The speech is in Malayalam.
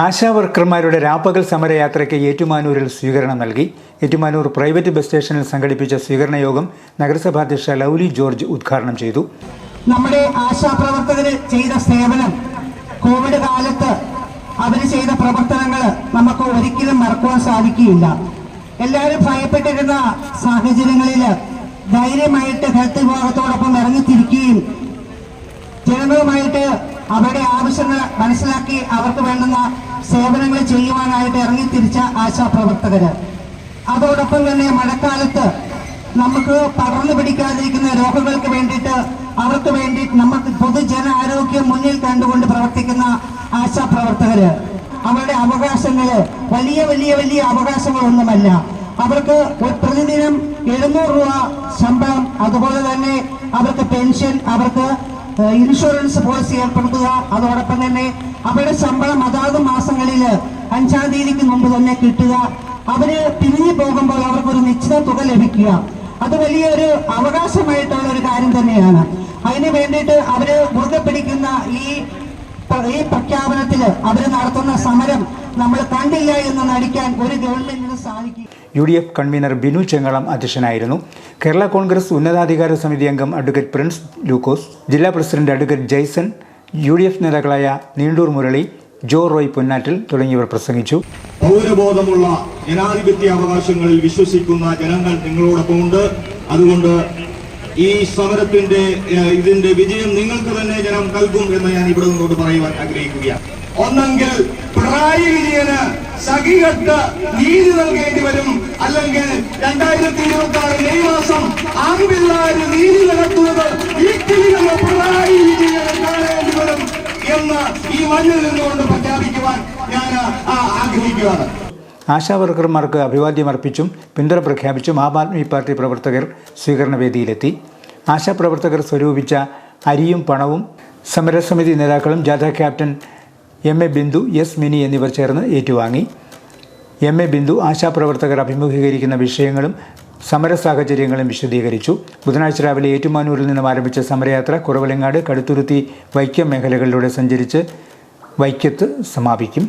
ആശാ വർക്കർമാരുടെ രാപ്പകൽ സമരയാത്രയ്ക്ക് ഏറ്റുമാനൂരിൽ സ്വീകരണം നൽകി. ഏറ്റുമാനൂർ പ്രൈവറ്റ് ബസ് സ്റ്റേഷനിൽ സംഘടിപ്പിച്ച സ്വീകരണ യോഗം നഗരസഭാധ്യക്ഷ ലൗലി ജോർജ് ഉദ്ഘാടനം ചെയ്തു. നമ്മുടെ ആശാപ്രവർത്തകര് ചെയ്ത സേവനം കോവിഡ് കാലത്ത് അവർ ചെയ്ത പ്രവർത്തനങ്ങൾ നമുക്ക് ഒരിക്കലും മറക്കുവാൻ സാധിക്കുകയില്ല. എല്ലാവരും ഭയപ്പെട്ടിരുന്ന സാഹചര്യങ്ങളിൽ ധൈര്യമായിട്ട് ഹെൽത്ത് വിഭാഗത്തോടൊപ്പം ഇറങ്ങിത്തിരിക്കുകയും ജനങ്ങളുമായിട്ട് അവരുടെ ആവശ്യങ്ങൾ മനസ്സിലാക്കി അവർക്ക് വേണ്ടുന്ന സേവനങ്ങൾ ചെയ്യുവാനായിട്ട് ഇറങ്ങി തിരിച്ച ആശാപ്രവർത്തകര് അതോടൊപ്പം തന്നെ മഴക്കാലത്ത് നമുക്ക് പടർന്നു പിടിക്കാതിരിക്കുന്ന രോഗങ്ങൾക്ക് വേണ്ടിയിട്ട് അവർക്ക് വേണ്ടി നമുക്ക് പൊതുജന ആരോഗ്യം മുന്നിൽ കണ്ടുകൊണ്ട് പ്രവർത്തിക്കുന്ന ആശാപ്രവർത്തകര് അവരുടെ അവകാശങ്ങൾ വലിയ വലിയ വലിയ അവകാശങ്ങളൊന്നുമല്ല. അവർക്ക് പ്രതിദിനം എഴുന്നൂറ് രൂപ ശമ്പളം അതുപോലെ തന്നെ അവർക്ക് പെൻഷൻ അവർക്ക് ഇൻഷുറൻസ് പോളിസി ഏർപ്പെടുത്തുക. അതോടൊപ്പം തന്നെ അവരുടെ ശമ്പളം അതാത് മാസങ്ങളിൽ അഞ്ചാം തീയതിക്ക് മുമ്പ് തന്നെ കിട്ടുക. അവർ പിരിഞ്ഞു പോകുമ്പോൾ അവർക്കൊരു നിശ്ചിത തുക ലഭിക്കുക. അത് വലിയൊരു അവകാശമായിട്ടുള്ള ഒരു കാര്യം തന്നെയാണ്. അതിന് വേണ്ടിയിട്ട് അവർ മുറുകെ പിടിക്കുന്ന ഈ ഈ പ്രഖ്യാപനത്തിൽ അവർ നടത്തുന്ന സമരം നമ്മൾ കണ്ടില്ല എന്ന് നടിക്കാൻ ഒരു ഗവൺമെന്റിന് സാധിക്കും U D F convener Binu Chengalam അധ്യക്ഷനായിരുന്നു. കേരള കോൺഗ്രസ് ഉന്നതാധികാര സമിതി അംഗം അഡ്വക്കേറ്റ് പ്രിൻസ് ലൂക്കോസ് ജില്ലാ president advocate Jaison U D F നേതാക്കളായ നീണ്ടൂർ മുരളി ജോ റോയ് പൊന്നാറ്റിൽ തുടങ്ങിയവർ പ്രസംഗിച്ചു. പൗരബോധമുള്ള ജനാധിപത്യ അവകാശങ്ങളിൽ വിശ്വസിക്കുന്ന ജനങ്ങൾ നിങ്ങളോടൊപ്പമുണ്ട്. അതുകൊണ്ട് ഈ സമരത്തിന്റെ ഇതിന്റെ വിജയം നിങ്ങൾക്ക് തന്നെ ജനം നൽകും എന്ന് ഞാൻ ഇവിടെ നിന്നോട് പറയുവാൻ ആഗ്രഹിക്കുകയാണ്. ഒന്നെങ്കിൽ പിണറായി വിജയന് സഖികട്ട് നീതി നൽകേണ്ടി വരും. അല്ലെങ്കിൽ രണ്ടായിരത്തി ഇരുപത്തി ആറ് മെയ് മാസം ആൺപിള്ളാര് നീതി നടത്തുന്നത് പിണറായി വിജയന് കാണേണ്ടി വരും എന്ന് ഈ മണ്ണിൽ നിന്നുകൊണ്ട് പ്രഖ്യാപിക്കുവാൻ ഞാൻ ആഗ്രഹിക്കുകയാണ്. ആശാ വർക്കർമാർക്ക് അഭിവാദ്യം അർപ്പിച്ചും പിന്തുണ പ്രഖ്യാപിച്ചും ആം ആദ്മി പാർട്ടി പ്രവർത്തകർ സ്വീകരണ വേദിയിലെത്തി. ആശാപ്രവർത്തകർ സ്വരൂപിച്ച അരിയും പണവും സമരസമിതി നേതാക്കളും ജാഥ captain M A Bindu S Mini എന്നിവർ ചേർന്ന് ഏറ്റുവാങ്ങി. എം എ ബിന്ദു ആശാപ്രവർത്തകർ അഭിമുഖീകരിക്കുന്ന വിഷയങ്ങളും സമര സാഹചര്യങ്ങളും വിശദീകരിച്ചു. ബുധനാഴ്ച രാവിലെ ഏറ്റുമാനൂരിൽ നിന്നും ആരംഭിച്ച സമരയാത്ര കുറവലങ്ങാട് കടുത്തുരുത്തി വൈക്കം മേഖലകളിലൂടെ സഞ്ചരിച്ച് വൈക്കത്ത് സമാപിക്കും.